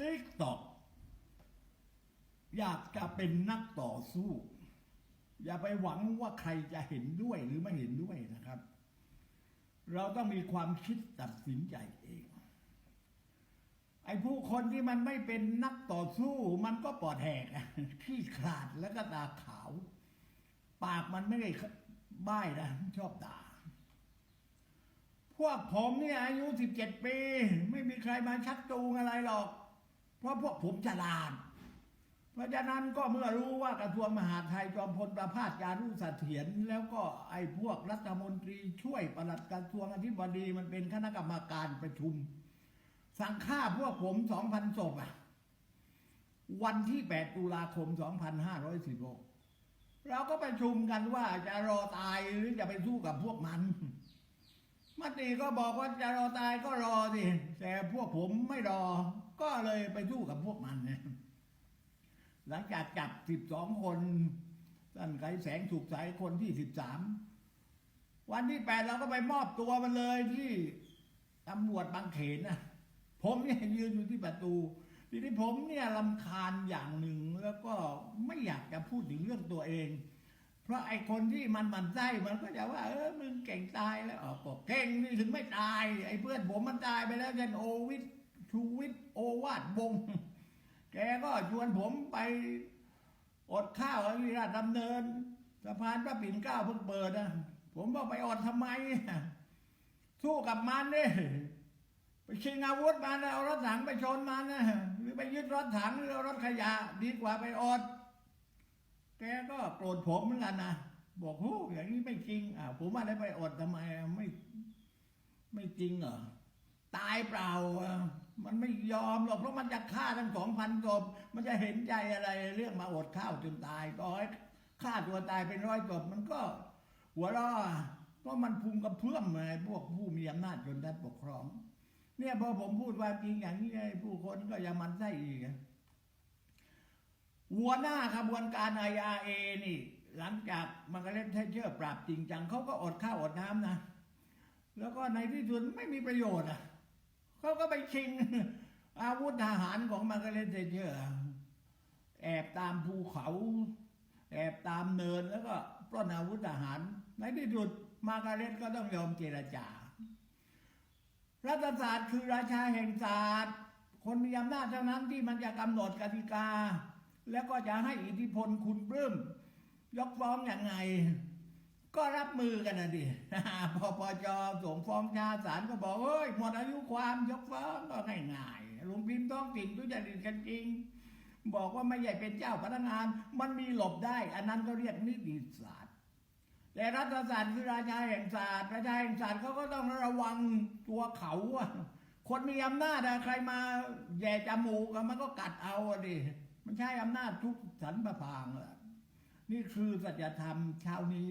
ติ๊กตอกอยากจะเป็นนักต่อสู้ อย่าไปหวังว่าใครจะเห็นด้วยหรือไม่เห็นด้วยนะครับ เราต้องมีความคิดตัดสินใจเอง ไอ้ผู้คนที่มันไม่เป็นนักต่อสู้ มันก็ปอดแหกขี้ขลาดแล้วก็ตาขาว ปากมันไม่ได้บ้ายนะชอบด่าพวกผมเนี่ยอายุสิบเจ็ดปี ไม่มีใครมาชักจูงอะไรหรอก เพราะพวกผมฉลาดเพราะฉะนั้นก็เมื่อรู้ว่ากระทรวงมหาดไทยจอมพลประภาสยานุเถียรแล้วก็ไอ้พวกรัฐมนตรีช่วยประหลัดกระทรวงอธิบดีมันเป็นคณะกรรมการประชุม สั่งฆ่าพวกผมสองพันศพอะวันที่ 8 ตุลาคม 2516 เราก็ประชุมกันว่าจะรอตายหรือจะไปสู้กับพวกมัน มติก็บอกว่าจะรอตายก็รอสิแต่พวกผมไม่รอ ก็เลยไปสู้กับพวกมันเนี่ยหลังจากจับ12คนท่านไกแสงสุขใสคนที่13วันที่8เราก็ไปมอบตัวมันเลยที่ตำรวจบางเขนนะผมเนี่ยยืนอยู่ที่ประตู ทีนี้ผมเนี่ยลำคาญอย่างหนึ่งแล้วก็ไม่อยากจะพูดถึงเรื่องตัวเอง เพราะไอ้คนที่มันมันไส้มันก็จะว่า เออมึงเก่งตายแล้วอ๋อก็เก่งนี่ถึงไม่ตาย ไอ้เพื่อนผมมันตายไปแล้วเช่นโอวิทชูวิทโอวาดวงแกก็ชวนผมไปอดข้าวที่ราชดำเนินสะพานพระปิ่นเกล้าเพิ่งเปิดนะผมบอกไปอดทำไมสู้กับมันเนี่ไปชิงอาวุธมันเอารถถังไปชนมันนะหรือไปยึดรถถังหรือเอารถขยะ ดีกว่าไปอด ก็โกรธผมเหมือนกันนะบอกโหอย่างนี้ไม่จริงอ่าผมว่าได้ไปอดทำไมไม่ ไม่จริงเหรอตายเปล่ามันไม่ยอมหรอกเพราะมันจะฆ่าทั้งสองพันศพมันจะเห็นใจอะไรเรื่องมาอดข้าวจนตายต่อให้ฆ่าตัวตายเป็นร้อยศพมันก็ หัวเราะเพราะมันพุงกระเพื่อมไงพวกผู้มีอำนาจจนได้ปกครอง เนี่ยพอผมพูดว่าจริงอย่างนี้ไอ้ผู้คนก็ยังมันไส้อีกอะ หัวหน้าขบวนการ IRA นี่ หลังจากมาร์กาเร็ตเทเชอร์ปราบจริงจังเขาก็อดข้าวอดน้ำนะ แล้วก็ในที่สุดไม่มีประโยชน์อะเขาก็ไปชิง อาวุธทหารของมาร์กาเร็ตเทเชอร์แอบตามภูเขา แอบตามเนินแล้วก็ปล้นอาวุธทหาร ในที่สุดมาร์กาเร็ตก็ต้องยอมเจรจารัฐศาสตร์คือราชาแห่งศาสตร์ คนมีอำนาจเท่านั้นที่มันจะกำหนดกติกา แล้วก็จะให้อิทธิพลคุณปลื้มยกฟ้องอย่างไง ก็รับมือกันนะดิพอปจส่งฟ้องชาศาลก็บอกเฮ้ยหมดอายุความยกฟ้องก็ง่ายๆลุงพิมพ์ท้องถิ่นทุจริตกันจริง บอกว่าไม่ใหญ่เป็นเจ้าพนักงาน มันมีหลบได้ อันนั้นก็เรียกนิติศาสตร์ แต่รัฐศาสตร์คือราชาแห่งศาสตร์ราชาแห่งศาสตร์เขาก็ต้องระวังตัวเขาอะคนมีอำนาจใครมาแย่จมูกมันก็กัดเอาดิ มันใช้อำนาจทุกสันประพางอะนี่คือสัจธรรมเช้านี้